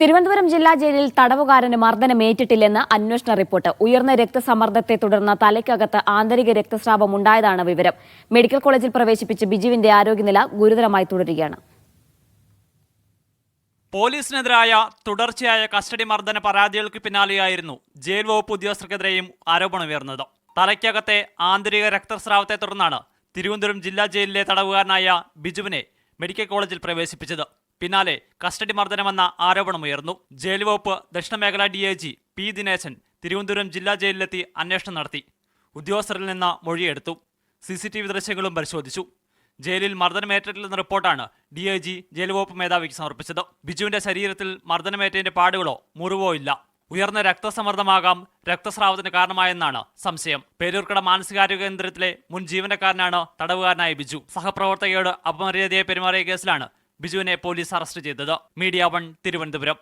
തിരുവനന്തപുരം ജില്ലാ ജയിലിൽ തടവുകാരന് മർദ്ദനമേറ്റിട്ടില്ലെന്ന് അന്വേഷണ റിപ്പോർട്ട്. ഉയർന്ന രക്തസമ്മർദ്ദത്തെ തുടർന്ന് തലയ്ക്കകത്ത് ആന്തരിക രക്തസ്രാവം ഉണ്ടായതാണ് വിവരം. മെഡിക്കൽ കോളേജിൽ പ്രവേശിപ്പിച്ച് ബിജുവിന്റെ ആരോഗ്യനില ഗുരുതരമായി തുടരുകയാണ്. പോലീസിനെതിരായ തുടർച്ചയായ കസ്റ്റഡി മർദ്ദന പരാതികൾക്ക് പിന്നാലെയായിരുന്നു ജയിൽ വകുപ്പ് ഉദ്യോഗസ്ഥർക്കെതിരെയും ആരോപണമുയർന്നത് തലയ്ക്കകത്തെ ആന്തരിക രക്തസ്രാവത്തെ തുടർന്നാണ് തിരുവനന്തപുരം ജില്ലാ ജയിലിലെ തടവുകാരനായ ബിജുവിനെ മെഡിക്കൽ കോളേജിൽ പ്രവേശിപ്പിച്ചത്. പിന്നാലെ കസ്റ്റഡി മർദ്ദനമെന്ന ആരോപണമുയർന്നു. ജയിൽ വകുപ്പ് ദക്ഷിണ മേഖലാ D I G P Dineshan Thiruvananthapuram ജില്ലാ ജയിലിലെത്തി അന്വേഷണം നടത്തി. ഉദ്യോഗസ്ഥരിൽ നിന്ന് മൊഴിയെടുത്തു. സി സി ടി വി ദൃശ്യങ്ങളും പരിശോധിച്ചു. ജയിലിൽ മർദ്ദനമേറ്റിട്ടില്ലെന്ന റിപ്പോർട്ടാണ് ഡി ഐ ജി ജയിൽ വകുപ്പ് മേധാവിക്ക് സമർപ്പിച്ചത്. ബിജുവിന്റെ ശരീരത്തിൽ മർദ്ദനമേറ്റതിന്റെ പാടുകളോ മുറിവോ ഇല്ല. ഉയർന്ന രക്തസമ്മർദ്ദമാകാം രക്തസ്രാവത്തിന് കാരണമായെന്നാണ് സംശയം. പേരൂർക്കട മാനസികാരോഗ്യ കേന്ദ്രത്തിലെ മുൻ ജീവനക്കാരനാണ് തടവുകാരനായ ബിജു. സഹപ്രവർത്തകയോട് അപമര്യാദയെ പെരുമാറിയ കേസിലാണ് ബിജുവിനെ പോലീസ് അറസ്റ്റ് ചെയ്തത് മീഡിയ വൺ തിരുവനന്തപുരം